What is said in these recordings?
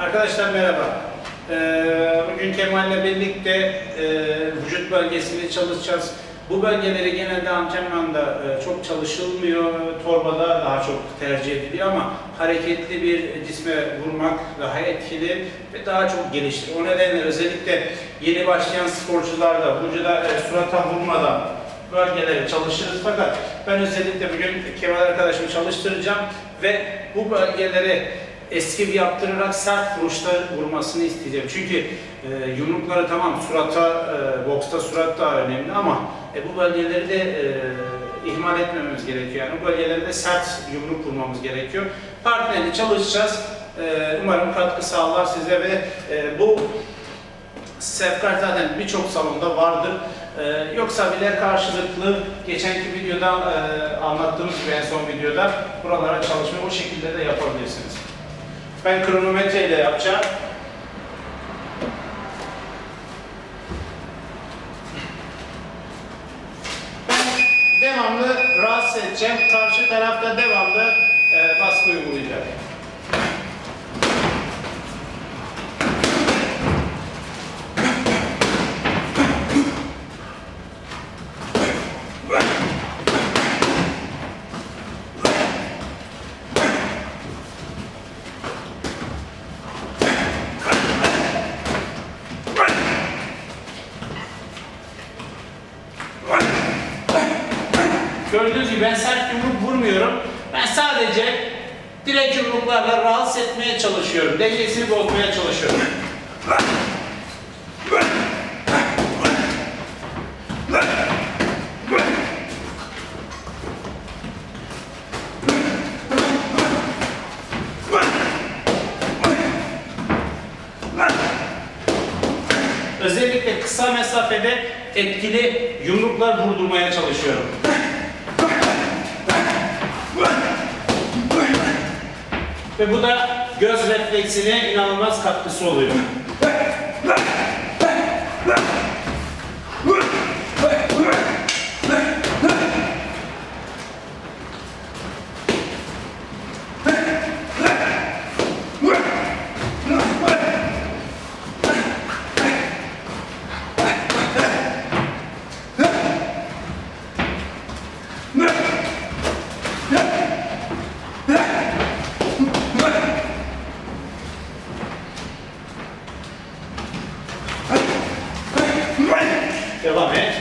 Arkadaşlar merhaba. Ee, bugün Kemal'le birlikte e, vücut bölgesini çalışacağız. Bu bölgeleri genelde antrenmanda e, çok çalışılmıyor, torbada daha çok tercih ediliyor ama hareketli bir cisme vurmak daha etkili ve daha çok geliştir. O nedenle özellikle yeni başlayan sporcularda vücuda e, surata vurmadan bölgeleri çalışırız fakat ben özellikle bugün Kemal arkadaşımı çalıştıracağım ve bu bölgeleri eski yaptırarak sert vuruşlar vurmasını isteyeceğim. Çünkü e, yumrukları tamam surata, e, boksta surat daha önemli ama e, bu bölgeleri de e, ihmal etmememiz gerekiyor. Yani bu bölgeleri de sert yumruk vurmamız gerekiyor. Partnerli çalışacağız. E, umarım katkı sağlar size ve e, bu Sefkar zaten birçok salonda vardır. Ee, yoksa bile karşılıklı geçenki videoda e, anlattığımız gibi en son videoda buralara çalışmayı o şekilde de yapabilirsiniz. Ben kronometre ile yapacağım. Ben devamlı rahatsız edeceğim. Karşı tarafta devamlı e, baskı uygulayacak. Gördüğünüz gibi ben sert yumruk vurmuyorum. Ben sadece direkt yumruklarla rahatsız etmeye çalışıyorum. Dengesini bozmaya çalışıyorum. Özellikle kısa mesafede etkili yumruklar vurdurmaya çalışıyorum. Ve bu da göz refleksine inanılmaz katkısı oluyor. Devam et.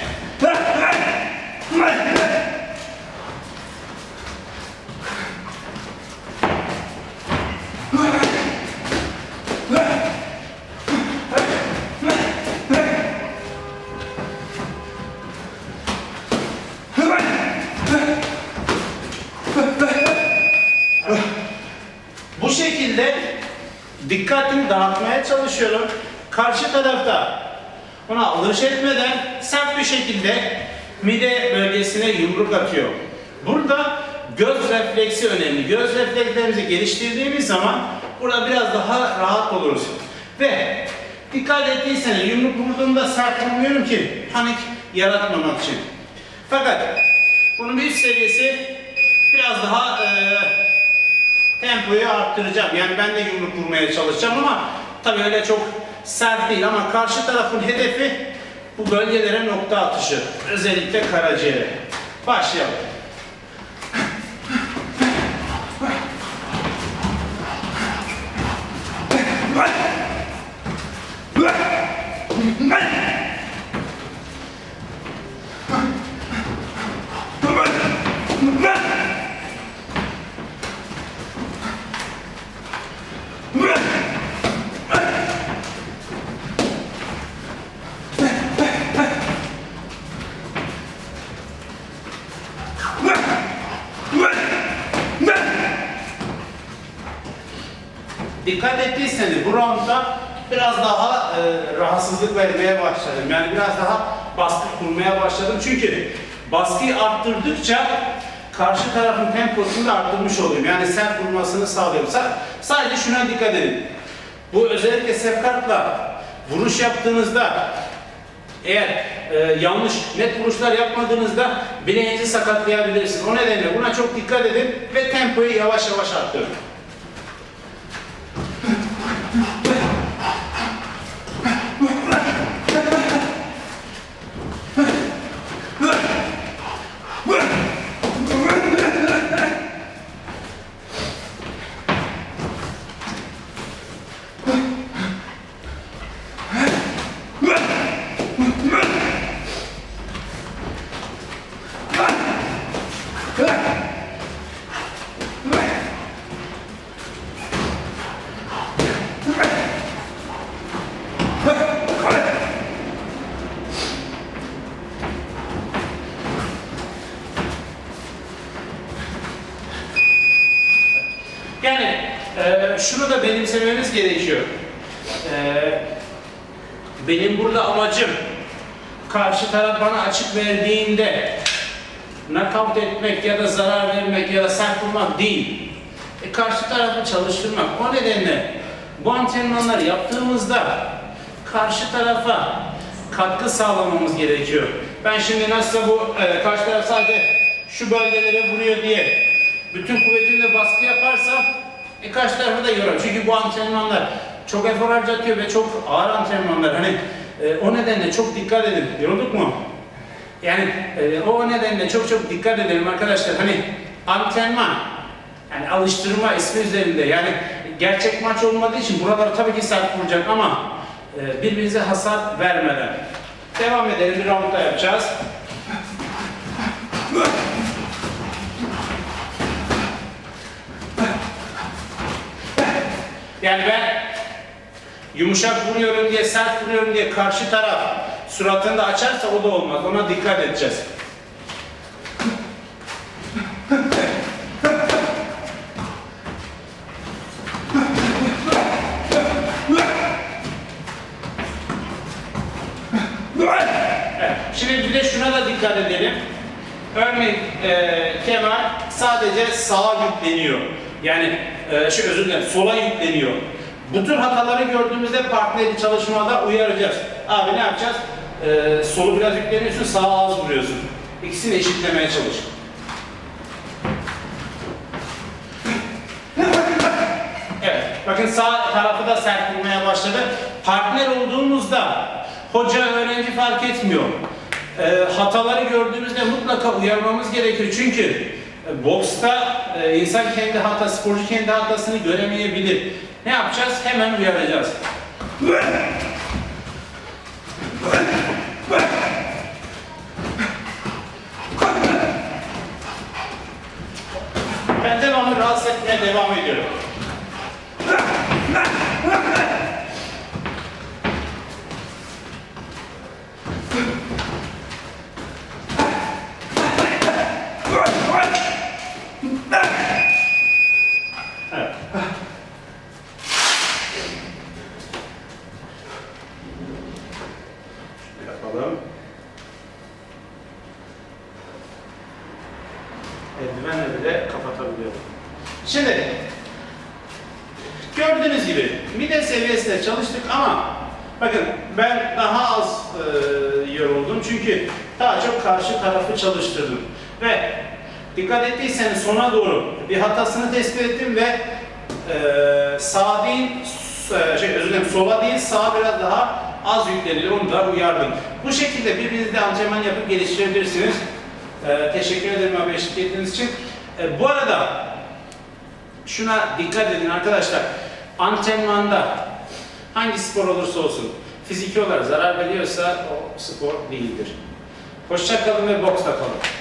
Bu şekilde dikkatimi dağıtmaya çalışıyorum. Karşı tarafta ona alış etmeden sert bir şekilde mide bölgesine yumruk atıyor. Burada göz refleksi önemli. Göz reflekslerimizi geliştirdiğimiz zaman burada biraz daha rahat oluruz. Ve dikkat ettiyseniz yumruk vurduğumda sert vurmuyorum ki panik yaratmamak için. Fakat bunun bir seviyesi biraz daha eee tempoyu arttıracağım. Yani ben de yumruk vurmaya çalışacağım ama tabii öyle çok sert değil ama karşı tarafın hedefi bu bölgelere nokta atışı. Özellikle karaciğere. Başlayalım. Dikkat ettiyseniz bu roundda biraz daha e, rahatsızlık vermeye başladım. Yani biraz daha baskı kurmaya başladım. Çünkü baskıyı arttırdıkça karşı tarafın temposunu da arttırmış oluyorum. Yani sert vurmasını sağlıyorum. Sa- sadece şuna dikkat edin. Bu özellikle sefkartla vuruş yaptığınızda eğer e, yanlış net vuruşlar yapmadığınızda bileğinizi sakatlayabilirsiniz. O nedenle buna çok dikkat edin ve tempoyu yavaş yavaş arttırın. Da benimsememiz gerekiyor. Ee, benim burada amacım karşı taraf bana açık verdiğinde nakavt etmek ya da zarar vermek ya da sert vurmak değil. E, karşı tarafı çalıştırmak. O nedenle bu antrenmanları yaptığımızda karşı tarafa katkı sağlamamız gerekiyor. Ben şimdi nasıl bu e, karşı taraf sadece şu bölgelere vuruyor diye bütün kuvvetimle baskı yaparsam e, karşı tarafı da yorar. Çünkü bu antrenmanlar çok efor harcatıyor ve çok ağır antrenmanlar. Hani e, o nedenle çok dikkat edin. Yorulduk mu? Yani e, o nedenle çok çok dikkat edelim arkadaşlar. Hani antrenman, yani alıştırma ismi üzerinde. Yani gerçek maç olmadığı için buraları tabii ki sert vuracak ama e, birbirinize hasar vermeden. Devam edelim. Bir round daha yapacağız. Yani ben yumuşak vuruyorum diye, sert vuruyorum diye karşı taraf suratını da açarsa o da olmaz. Ona dikkat edeceğiz. Şimdi bir de şuna da dikkat edelim. Örneğin e, kemer sadece sağa yükleniyor. Yani e, şey özür dilerim sola yükleniyor. Bu tür hataları gördüğümüzde partneri çalışmada uyaracağız. Abi ne yapacağız? E, solu biraz yükleniyorsun, sağa az vuruyorsun. İkisini eşitlemeye çalış. Evet, bakın sağ tarafı da sert vurmaya başladı. Partner olduğumuzda hoca, öğrenci fark etmiyor. Ee, hataları gördüğümüzde mutlaka uyarmamız gerekiyor. Çünkü e, boksta e, insan kendi hata, sporcu kendi hatasını göremeyebilir. Ne yapacağız? Hemen uyaracağız. Ben devamlı rahatsız etmeye devam ediyorum. Evet. Yapalım. Eldivenle bile kapatabiliyorum. Şimdi gördüğünüz gibi mide seviyesinde çalıştık ama bakın ben daha az e, yoruldum çünkü daha çok karşı tarafı çalıştırdım ve dikkat ettiyseniz sona doğru bir hatasını tespit ettim ve e, sağ değil e, şey özür dilerim sola değil sağa biraz daha az yükleniyor onu da uyardım. Bu şekilde birbirinizle antrenman yapıp geliştirebilirsiniz. E, teşekkür ederim abi eşlik ettiğiniz için. E, bu arada şuna dikkat edin arkadaşlar. Antrenmanda hangi spor olursa olsun fiziki olarak zarar veriyorsa o spor değildir. Hoşça kalın ve boksta kalın.